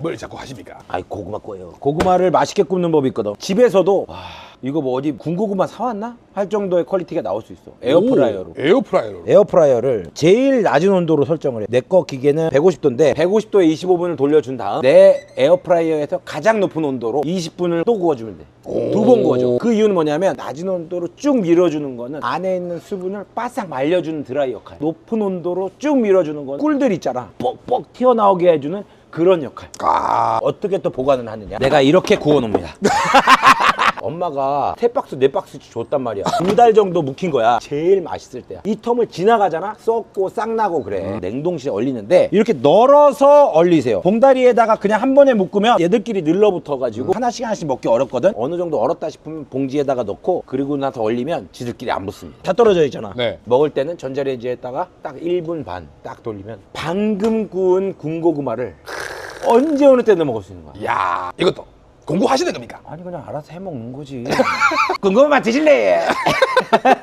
뭘 자꾸 하십니까? 아이 고구마 꺼요. 고구마를 맛있게 굽는 법이 있거든. 집에서도 와 이거 뭐 어디 군고구마 사왔나 할 정도의 퀄리티가 나올 수 있어. 에어프라이어로. 오, 에어프라이어로. 에어프라이어를 제일 낮은 온도로 설정을 해. 내 거 기계는 150도인데 150도에 25분을 돌려준 다음 내 에어프라이어에서 가장 높은 온도로 20분을 또 구워주면 돼. 두 번 구워줘. 그 이유는 뭐냐면 낮은 온도로 쭉 밀어주는 거는 안에 있는 수분을 바싹 말려주는 드라이 역할. 높은 온도로 쭉 밀어주는 건 꿀들 있잖아. 뻑뻑 튀어나오게 해주는 그런 역할. 아, 어떻게 또 보관을 하느냐? 내가 이렇게 구워놓습니다. 엄마가 세 박스 네 박스씩 줬단 말이야. 두 달 정도 묵힌 거야. 제일 맛있을 때야. 이 텀을 지나가잖아. 썩고 싹 나고 그래. 냉동실에 얼리는데 이렇게 널어서 얼리세요. 봉다리에다가 그냥 한 번에 묶으면 얘들끼리 늘러붙어 가지고 하나씩 하나씩 먹기 어렵거든. 어느 정도 얼었다 싶으면 봉지에다가 넣고 그리고 나서 얼리면 지들끼리 안 붙습니다. 다 떨어져 있잖아. 네. 먹을 때는 전자레인지에다가 딱 1분 반 딱 돌리면 방금 구운 군고구마를 언제 어느 때나 먹을 수 있는 거야. 야, 이것도 공부하시는 겁니까? 아니 그냥 알아서 해 먹는 거지. 궁금하면 드실래?